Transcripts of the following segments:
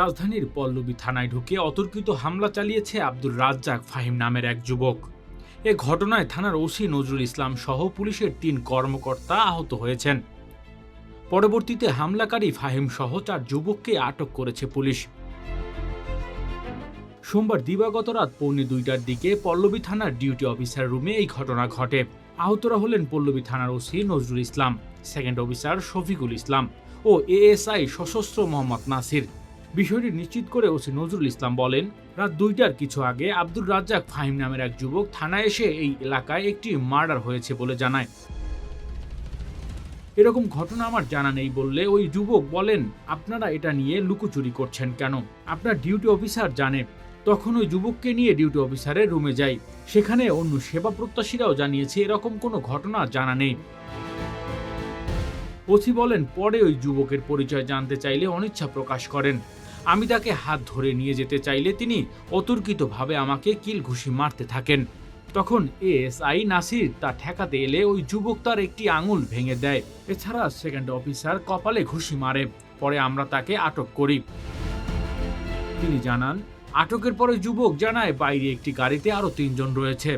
রাজধানীর পল্লবী থানায় ঢুকে অতর্কিত হামলা চালিয়েছে আব্দুর রাজ্জাক ফাহিম নামের এক যুবক। এ ঘটনায় থানার ওসি নজরুল ইসলাম সহ পুলিশের তিন কর্মকর্তা আহত হয়েছেন। পরবর্তীতে হামলাকারী ফাহিম সহ চার যুবককে আটক করেছে পুলিশ। সোমবার দিবাগত রাত পৌনে দুইটার দিকে পল্লবী থানার ডিউটি অফিসার রুমে এই ঘটনা ঘটে। আহতরা হলেন পল্লবী থানার OC Nazrul Islam, second officer Shafiqul Islam ও এএসআই সশস্ত্র মোহাম্মদ নাসির। বিষয়টি নিশ্চিত করে ওসি নজরুল ইসলাম বলেন, রাত দুইটার কিছু আগে আব্দুর রাজ্জাক ফাহিম নামের এক যুবক থানায় এসে এই এলাকায় একটি মার্ডার হয়েছে বলে জানায়। এরকম ঘটনা আমার জানা নেই বললে ওই যুবক বলেন, আপনারা এটা নিয়ে লুকোচুরি করছেন কেন? আপনার ডিউটি অফিসার জানে। তখন ওই যুবককে নিয়ে ডিউটি অফিসারের রুমে যাই। সেখানে অন্য সেবা প্রত্যাশীরাও জানিয়েছে এরকম কোনো ঘটনা জানা নেই। ওসি বলেন, পরে ওই যুবকের পরিচয় জানতে চাইলে অনিচ্ছা প্রকাশ করেন। আমি তাকে হাত ধরে নিয়ে যেতে চাইলে তিনি অতর্কিতভাবে আমাকে কিল ঘুষি মারতে থাকেন। তখন এএসআই নাসির তা ঠেকাতে এলে ওই যুবক তার একটি আঙুল ভেঙে দেয়। এছাড়া সেকেন্ড অফিসার কপালে ঘুষি মারে। পরে আমরা তাকে আটক করি। তিনি জানান, আটকের পরে যুবক জানায়, বাইরে একটি গাড়িতে আরও তিনজন রয়েছে।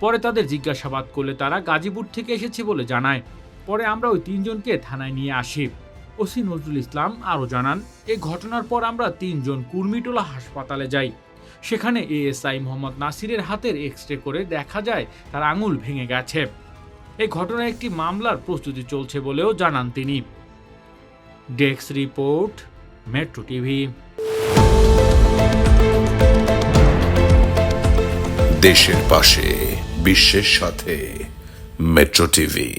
পরে তাদের জিজ্ঞাসাবাদ করলে তারা গাজীপুর থেকে এসেছে বলে জানায়। পরে আমরা ওই তিনজনকে থানায় নিয়ে আসি। ওসি নজরুল ইসলাম আরও জানান, এ ঘটনার পর আমরা তিনজন কুর্মিটোলা হাসপাতালে যাই। সেখানে এএসআই মোহাম্মদ নাসিরের হাতের এক্স রে করে দেখা যায় তার আঙুল ভেঙে গেছে। এই ঘটনায় একটি মামলার প্রস্তুতি চলছে বলেও জানান তিনি। Desk report, Metro TV. দেশের পাশে, বিশ্বের সাথে, মেট্রো টিভি।